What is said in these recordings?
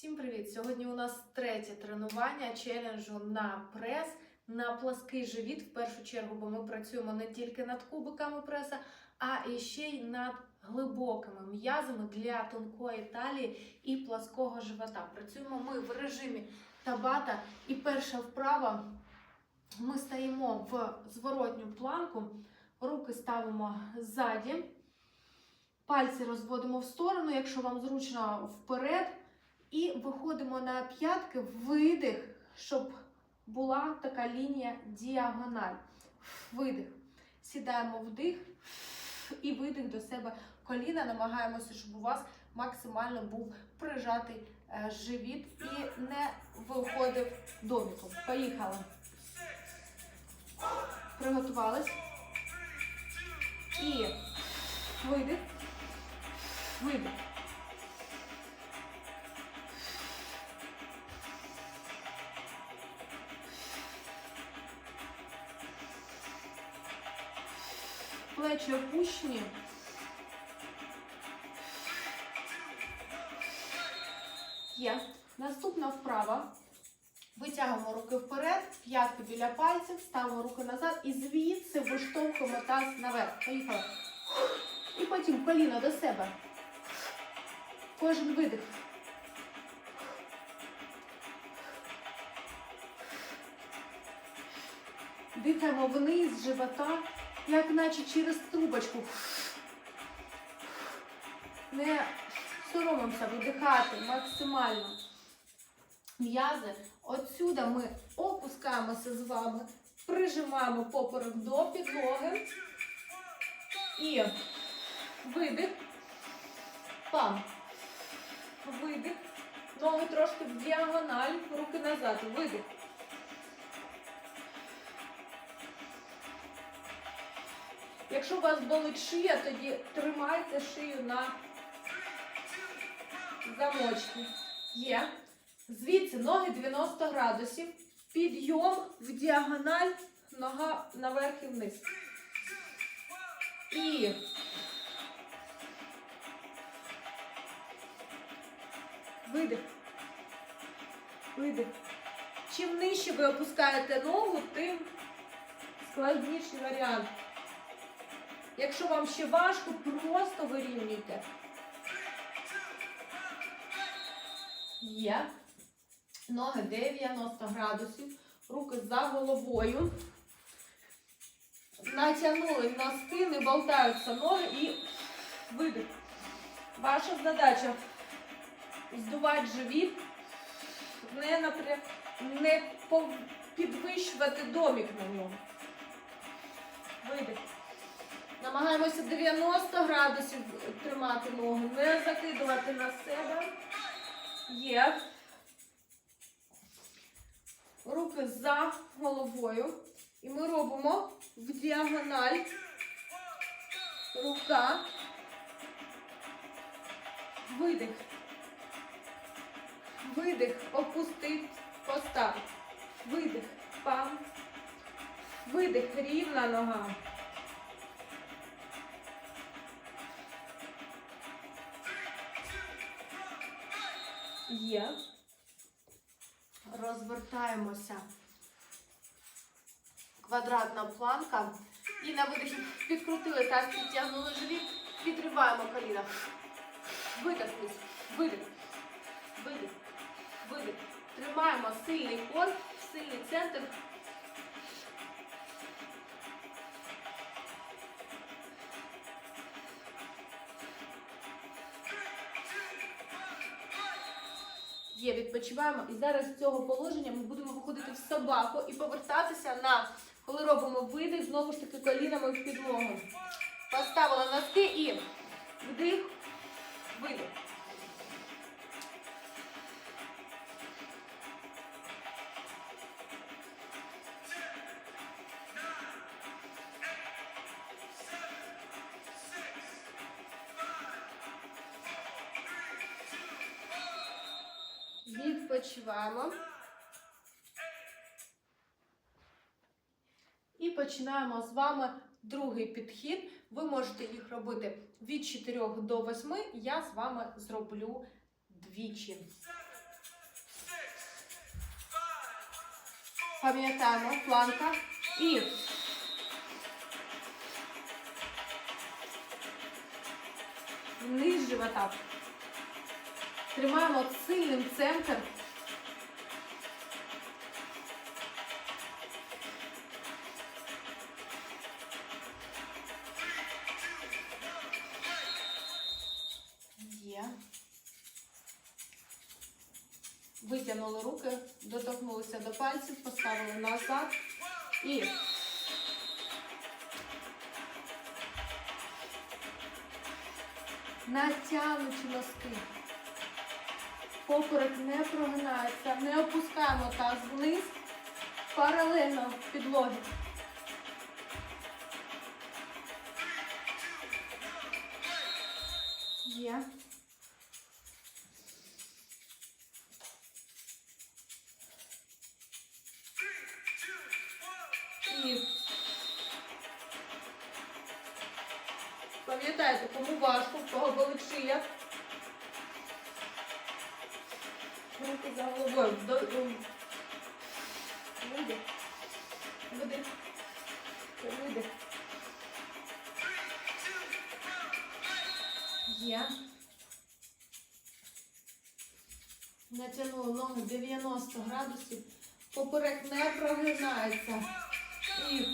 Всім привіт! Сьогодні у нас третє тренування челенджу на прес на плаский живіт. В першу чергу, бо ми працюємо не тільки над кубиками преса, а і ще й над глибокими м'язами для тонкої талії і плаского живота. Працюємо ми в режимі табата. І перша вправа ми стаємо в зворотню планку, руки ставимо ззаді. Пальці розводимо в сторону, якщо вам зручно вперед. І виходимо на п'ятки, видих, щоб була така лінія діагональ. Видих. Сідаємо вдих і видих до себе коліна. Намагаємося, щоб у вас максимально був прижатий е, живіт і не виходив доміком. Поїхали. Приготувались. І Опущені. Є. Наступна вправа. Витягуємо руки вперед, п'ятки біля пальців, ставимо руки назад і звідси виштовхуємо таз наверх. Поїхали. І потім коліно до себе. Кожен видих. Дихаємо вниз живота, як наче через трубочку. Не соромимося видихати максимально. М'язи. Отсюда ми опускаємося з вами, прижимаємо поперек до підлоги. І видих. Пам. Видих. Ноги трошки в діагональ, руки назад. Видих. Якщо у вас болить шия, тоді тримайте шию на замочці. Є. Звідси ноги 90 градусів. Підйом в діагональ, нога наверх і вниз. І видих. Видих. Чим нижче ви опускаєте ногу, тим складніший варіант. Якщо вам ще важко, просто вирівнюйте. Є. Ноги 90 градусів. Руки за головою. Натягнули носки, не болтаються ноги і видих. Ваша задача здувати живіт, не, напря... не підвищувати домік на ньому. Видих. Намагаємося 90 градусів тримати ногу, не закидувати на себе. Є. Руки за головою. І ми робимо в діагональ. Рука. Видих. Видих. Опустить. Постав. Видих. Пам. Видих. Рівна нога. Є. Розвертаємося. Квадратна планка. І на видихі підкрутили так, підтягнули живіт. Підриваємо коліна. Видих. Видих. Видих. Видих. Тримаємо сильний кор, сильний центр. Відпочиваємо. І зараз з цього положення ми будемо виходити в собаку і повертатися на, коли робимо видих, знову ж таки колінами в підлогу. Поставила носки і вдих, видих. відпочиваємо. І починаємо з вами другий підхід. Ви можете їх робити від 4 до 8. Я з вами зроблю двічі. Пам'ятаємо планка і низ живота. Тримаємо сильним центр. Є. Витягнули руки, доторкнулися до пальців, поставили назад і натягнуті носки. Поперек не прогинається, не опускаємо таз вниз, паралельно підлогі. Є. І пам'ятайте, кому важко, в кого болить шия. Руки за головою. До, до... Видих. Видих. Видих. Є. Натягнули ноги 90 градусів. Поперек не прогинається. І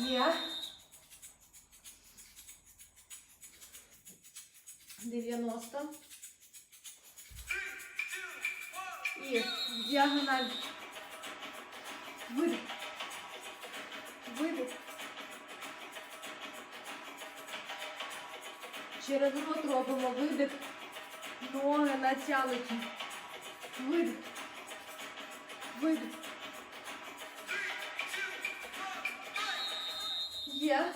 Є. 90. І в діагональ. Видих. Видих. Через рот робимо видих. Ноги натягнуті. Видих. Є.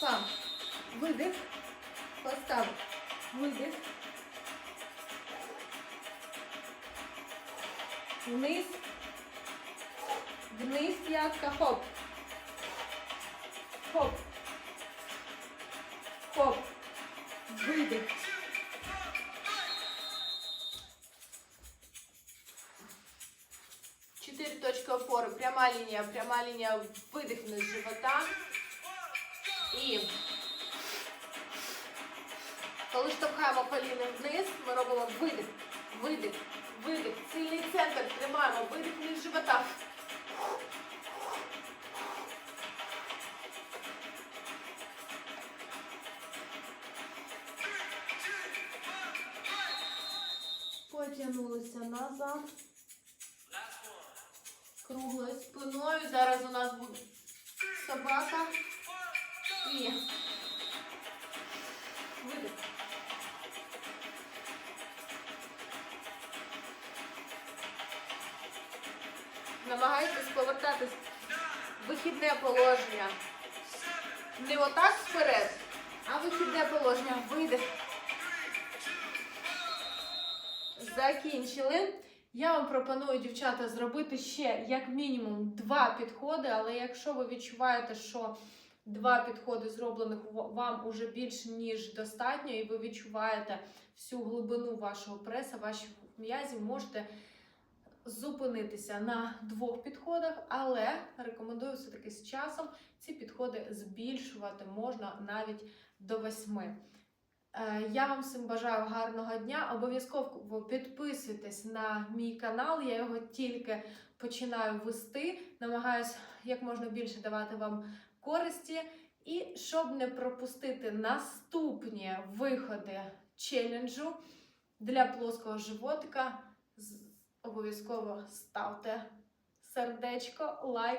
Сам. Видих. Постав. Видих. Вниз. Вниз п'ятка. Хоп. Хоп. Хоп. Видих. Чотири точки опори. Пряма лінія, пряма лінія. Видих вниз живота. І коли штовхаємо коліни вниз, ми робимо видих, видих, видих. Сильний центр тримаємо, видих вниз живота. Потягнулися назад. Круглою спиною. Зараз у нас буде собака. І видих. Намагайтесь повертатись в вихідне положення. Не отак вперед, а вихідне положення. Видих. Закінчили. Я вам пропоную, дівчата, зробити ще як мінімум два підходи, але якщо ви відчуваєте, що два підходи зроблених вам уже більше ніж достатньо, і ви відчуваєте всю глибину вашого преса, ваших м'язів, можете зупинитися на двох підходах, але рекомендую все-таки з часом ці підходи збільшувати можна навіть до восьми. Е, Я вам всім бажаю гарного дня. Обов'язково підписуйтесь на мій канал. Я його тільки починаю вести. Намагаюсь як можна більше давати вам користі. І щоб не пропустити наступні виходи челенджу для плоского животика, обов'язково ставте сердечко, лайк.